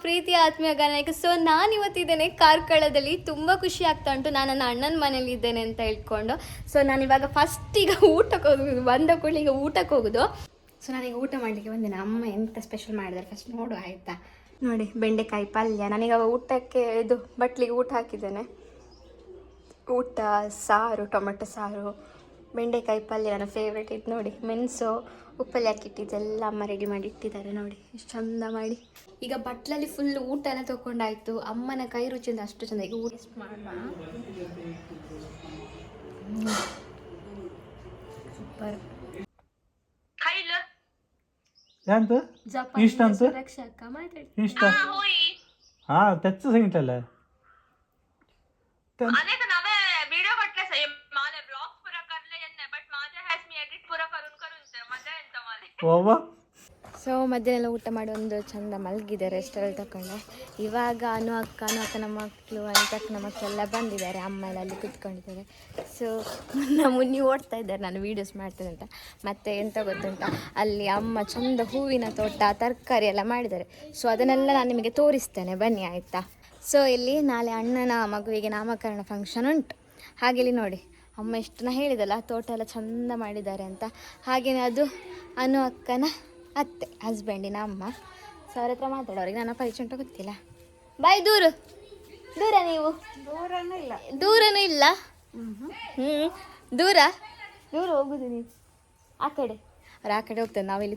ಪ್ರೀತಿ ಆತ್ಮೀಯ ಗಾಯಕ. ಸೊ ನಾನು ಇವತ್ತಿದ್ದೇನೆ ಕಾರ್ಕಳದಲ್ಲಿ. ತುಂಬ ಖುಷಿ ಆಗ್ತಾ ಉಂಟು. ನಾನು ನನ್ನ ಅಣ್ಣನ ಮನೇಲಿ ಇದ್ದೇನೆ ಅಂತ ಹೇಳ್ಕೊಂಡು. ಸೊ ನಾನು ಇವಾಗ ಫಸ್ಟ್ ಈಗ ಊಟಕ್ಕೆ ಹೋಗುದು. ಬಂದ ಕೂಡಲೇ ಈಗ ಊಟಕ್ಕೆ ಹೋಗುದು. ಸೊ ನಾನೀಗ ಊಟ ಮಾಡಲಿಕ್ಕೆ ಬಂದಿನ. ಅಮ್ಮ ಎಂತ ಸ್ಪೆಷಲ್ ಮಾಡಿದ್ದಾರೆ ಫಸ್ಟ್ ನೋಡು ಆಯಿತಾ? ನೋಡಿ, ಬೆಂಡೆಕಾಯಿ ಪಲ್ಯ. ನನಗೆ ಊಟಕ್ಕೆ ಇದು ಬಟ್ಲಿಗೆ ಊಟ ಹಾಕಿದ್ದೇನೆ. ಊಟ, ಸಾರು, ಟೊಮೆಟೊ ಸಾರು, ಬೆಂಡೆಕಾಯಿ ಪಲ್ಯ ನನ್ನ ಫೇವ್ರೇಟ್ ಇದು ನೋಡಿ. ಮೆಣಸು ಉಪ್ಪಲ್ಲಿ ಹಾಕಿಟ್ಟಿದ್ದೆಲ್ಲ ಅಮ್ಮ ರೆಡಿ ಮಾಡಿ ಇಟ್ಟಿದ್ದಾರೆ ನೋಡಿ. ಎಷ್ಟು ಚಂದ ಮಾಡಿ. ಈಗ ಬಟ್ಲಲ್ಲಿ ಫುಲ್ ಊಟ ಎಲ್ಲ ತೊಗೊಂಡಾಯ್ತು. ಅಮ್ಮನ ಕೈ ರುಚಿಯಿಂದ ಅಷ್ಟು ಚಂದ. ಈಗ ಊಟ ಸೂಪರ್. ಇಷ್ಟ ಅಂತ? ಇಷ್ಟ. ಹಾ ತೆಚ್ಚ ಸಂಗೀತ ಸೊ ಮಧ್ಯಾಹ್ನ ಊಟ ಮಾಡಿ ಒಂದು ಚಂದ ಮಲಗಿದೆ ರೆಸ್ಟೋರೆಂಟ್ ತಕೊಂಡು ಇವಾಗ ಅನು ಅಕ್ಕ ಅನು ಅಕ್ಕ ನಮ್ಮ ಮಕ್ಕಳು ಅನುಕಕ್ಕ ಮಕ್ಕಳೆಲ್ಲ ಬಂದಿದ್ದಾರೆ, ಅಮ್ಮ ಎಲ್ಲ ಅಲ್ಲಿ ಕುತ್ಕೊಂಡಿದ್ದಾರೆ. ಸೊ ಮುನ್ನಿ ಓಡ್ತಾ ಇದ್ದಾರೆ, ನಾನು ವೀಡಿಯೋಸ್ ಮಾಡ್ತೇನೆ ಅಂತ. ಮತ್ತೆ ಎಂತ ಗೊತ್ತುಂಟ? ಅಲ್ಲಿ ಅಮ್ಮ ಚಂದ ಹೂವಿನ ತೋಟ, ತರಕಾರಿ ಎಲ್ಲ ಮಾಡಿದ್ದಾರೆ. ಸೊ ಅದನ್ನೆಲ್ಲ ನಾನು ನಿಮಗೆ ತೋರಿಸ್ತೇನೆ. ಬನ್ನಿ, ಆಯ್ತಾ? ಸೊ ಇಲ್ಲಿ ನಾಳೆ ಅಣ್ಣನ ಮಗುವಿಗೆ ನಾಮಕರಣ ಫಂಕ್ಷನ್ ಉಂಟು. ಹಾಗೆ ಇಲ್ಲಿ ನೋಡಿ. ಅಮ್ಮ ಎಷ್ಟು ನಾ ಹೇಳಿದಲ್ಲ ತೋಟ ಎಲ್ಲ ಚಂದ ಮಾಡಿದ್ದಾರೆ ಅಂತ. ಹಾಗೆಯೇ ಅದು ಅನು ಅಕ್ಕನ ಅತ್ತೆ ಹಸ್ಬೆಂಡಿನ ಅಮ್ಮ. ಸೊ ಅವ್ರ ಹತ್ರ ಮಾತಾಡೋರಿಗೆ ನನ್ನ ಪರಿಚಯ ಉಂಟು ಗೊತ್ತಿಲ್ಲ. ಬಾಯ್ ದೂರು. ದೂರ ನೀವು? ದೂರನೂ ಇಲ್ಲ. ಹ್ಞೂ ದೂರ? ದೂರ ಹೋಗುದು ನೀವು. ಆ ಕಡೆ. ಅವ್ರು ಆ ಕಡೆ ಹೋಗ್ತೇನೆ ನಾವಿಲ್ಲಿ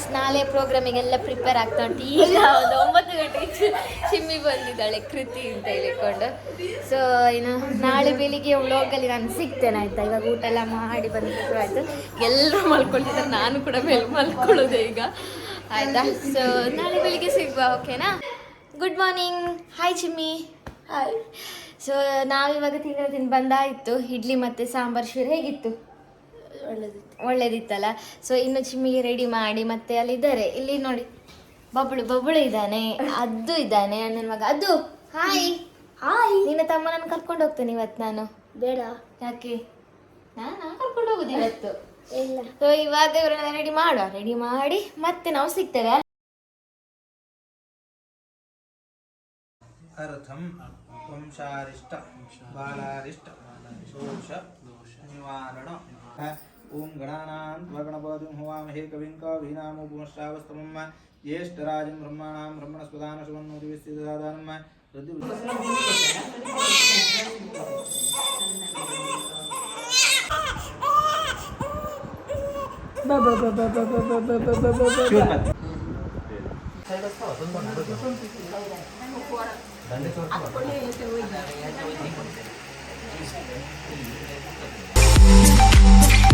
ಎಸ್ ನಾಳೆ ಪ್ರೋಗ್ರಾಮಿಗೆಲ್ಲ ಪ್ರಿಪೇರ್ ಆಗ್ತಾ ಉಂಟು. ಈಗ ಒಂದು ಒಂಬತ್ತು ಗಂಟೆಗೆ ಚಿಮ್ಮಿ ಬಂದಿದ್ದಾಳೆ ಕೃತಿ ಅಂತ ಹೇಳಿಕೊಂಡು. ಸೊ ಇನ್ನು ನಾಳೆ ಬೆಳಿಗ್ಗೆ ವ್ಲಾಗಲ್ಲಿ ನಾನು ಸಿಗ್ತೇನೆ ಆಯ್ತಾ? ಇವಾಗ ಊಟ ಎಲ್ಲ ಮಾಡಿ ಬಂದಿದ್ದು ಆಯ್ತು. ಎಲ್ಲರೂ ಮಲ್ಕೊಳ್ತಿದ್ದಾರೆ ನಾನು ಕೂಡ ಮೇಲೆ ಮಲ್ಕೊಳ್ಳೋದು ಈಗ. ಆಯ್ತಾ? ಸೊ ನಾಳೆ ಬೆಳಿಗ್ಗೆ ಸಿಗುವ ಓಕೆನಾ good morning hi Chimmi. Hi so ನಾವಿವಾಗ ತಿಂದು ಬಂದಾಯಿತು. ಇಡ್ಲಿ ಮತ್ತು ಸಾಂಬಾರು ಶೀರ್ ಹೇಗಿತ್ತು? ಒಳ್ಳೆದಿತ್ತು. ಒಳ್ಳೇದಿತ್ತಲ್ಲ? ಸೊ ಇನ್ನು ಚಿಮ್ಮಿಗೆ ರೆಡಿ ಮಾಡಿ ಮತ್ತೆ ಅಲ್ಲಿ ಅಲ್ಲಿದ್ದಾರೆ. ಇಲ್ಲಿ ನೋಡಿ ಬಬ್ಳು ಬಬ್ಳು ಇದ್ದಾನೆ. ಅದು ಇದ್ದಾನೆ ಅಣ್ಣನ ಮಗ. ಅದು ಹಾಯ್ ಹಾಯ್ ನಿನ್ನ ತಮ್ಮನನ್ನು ಕರ್ಕೊಂಡು ಹೋಗ್ತೇನೆ ಇವತ್ತು ನಾನು. ಬೇಡ. ಯಾಕೆ? ನಾನು ಕರ್ಕೊಂಡು ಹೋಗುದು ಇವತ್ತು. ಸೊ ಇವಾಗ ಇವರನ್ನ ರೆಡಿ ಮಾಡುವ. ರೆಡಿ ಮಾಡಿ ಮತ್ತೆ ನಾವು ಸಿಗ್ತೇವೆ. ಅರ್ಥಂ ವಂಶಾರಿಷ್ಟ ಬಾಲಾರಿಷ್ಟ ದೋಷ ನಿವಾರಣ. ओं गणानान्ध्वगणपतिं होवामहे कविं कवीनामुपमश्रावस्तमं ज्येष्ठराजं ब्रह्माणां ब्रह्मणस्पदानशुभन्नोदिविश्चिदादानं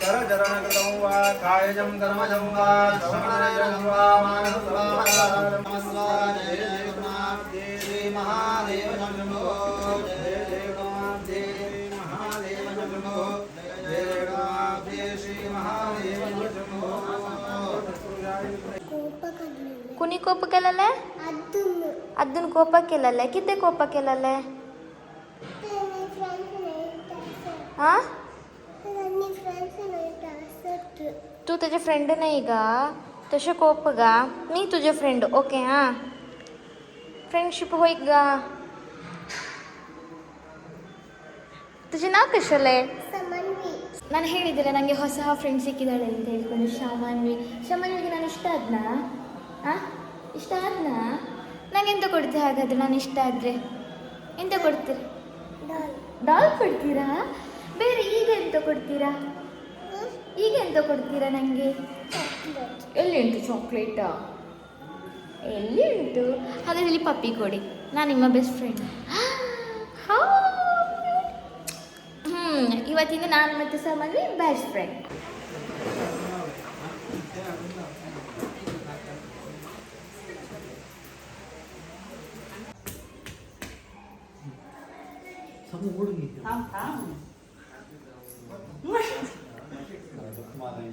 करचरणकृतं वा कायजं कर्मजं वा श्रवणजं वा मानसं वा ಕುನಿ ಕೋಪಕ್ಕೆಲ್ಲಲ್ಲ ಅದನ್ನ ಕೋಪಕ್ಕೆಲ್ಲಲ್ಲ ಕಿತ್ತೆ ಕೋಪಕ್ಕೆಲ್ಲಲ್ಲ ಹಾ तू तुझे फ्रेंड नाही का तसे कोप का मी तुझे फ्रेंड ओके हां फ्रेंडशिप होई का तुझे नाव कशाला आहे ನಾನು ಹೇಳಿದ್ದೆ ನನಗೆ ಹೊಸ ಫ್ರೆಂಡ್ ಸಿಕ್ಕಿದ್ದಾಳೆ ಅಂತ ಹೇಳ್ಕೊಂಡು ಶಾಮನ್ವಿ ಶಾಮನ್ವಿಗೆ ನಾನು ಇಷ್ಟ ಆದ್ನಾ ಹಾಂ ಇಷ್ಟ ಆದ್ನಾ? ನಂಗೆ ಎಂತ ಕೊಡ್ತೀರಾ ಹಾಗಾದ್ರೆ ನಾನು ಇಷ್ಟ ಆದರೆ. ಎಂತ ಕೊಡ್ತೀರಿ? ಡಾಲ್. ಕೊಡ್ತೀರಾ? ಬೇರೆ ಈಗ ಎಂತ ಕೊಡ್ತೀರಾ? ಈಗ ಎಂತ ಕೊಡ್ತೀರಾ ನನಗೆ ಎಲ್ಲಿ ಉಂಟು ಚಾಕ್ಲೇಟಾ? ಎಲ್ಲಿ ಉಂಟು ಹಾಗಾದ್ರೆ ಇಲ್ಲಿ ಪಪ್ಪಿ ಕೊಡಿ. ನಾನು ನಿಮ್ಮ ಬೆಸ್ಟ್ ಫ್ರೆಂಡ್ ಹ್ಞೂ ಇವತ್ತಿಂದ ನಾನು ಮತ್ತೆ ಸಾಮಾನ್ಯ ಬೆಸ್ಟ್ ಫ್ರೆಂಡ್ 너무 모르니. 다음 다음. 아, 그만해.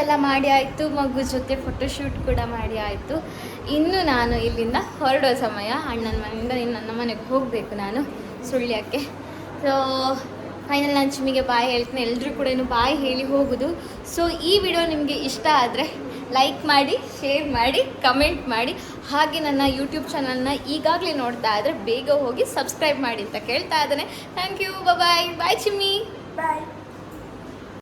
ಊಟ ಮಾಡಿ ಆಯಿತು, ಮಗು ಜೊತೆ ಫೋಟೋಶೂಟ್ ಕೂಡ ಮಾಡಿ ಆಯಿತು. ಇನ್ನು ನಾನು ಇಲ್ಲಿಂದ ಹೊರಡೋ ಸಮಯ. ಅಣ್ಣನ ಮನೆಯಿಂದ ಇನ್ನು ನನ್ನ ಮನೆಗೆ ಹೋಗಬೇಕು ನಾನು ಸುಳ್ಯಕ್ಕೆ. ಸೊ ಫೈನಲ್ ನಾನು ಚಿಮ್ಮಿಗೆ ಬಾಯ್ ಹೇಳ್ತೀನಿ. ಎಲ್ಲರೂ ಕೂಡ ಬಾಯ್ ಹೇಳಿ ಹೋಗೋದು. ಸೊ ಈ ವಿಡಿಯೋ ನಿಮಗೆ ಇಷ್ಟ ಆದರೆ ಲೈಕ್ ಮಾಡಿ ಶೇರ್ ಮಾಡಿ ಕಮೆಂಟ್ ಮಾಡಿ. ಹಾಗೆ ನನ್ನ ಯೂಟ್ಯೂಬ್ ಚಾನಲ್ನ ಈಗಾಗಲೇ ನೋಡ್ತಾ ಇದ್ದರೆ ಬೇಗ ಹೋಗಿ ಸಬ್ಸ್ಕ್ರೈಬ್ ಮಾಡಿ ಅಂತ ಕೇಳ್ತಾ ಇದ್ದಾನೆ. Thank you bye bye ಚಿಮ್ಮಿ. Bye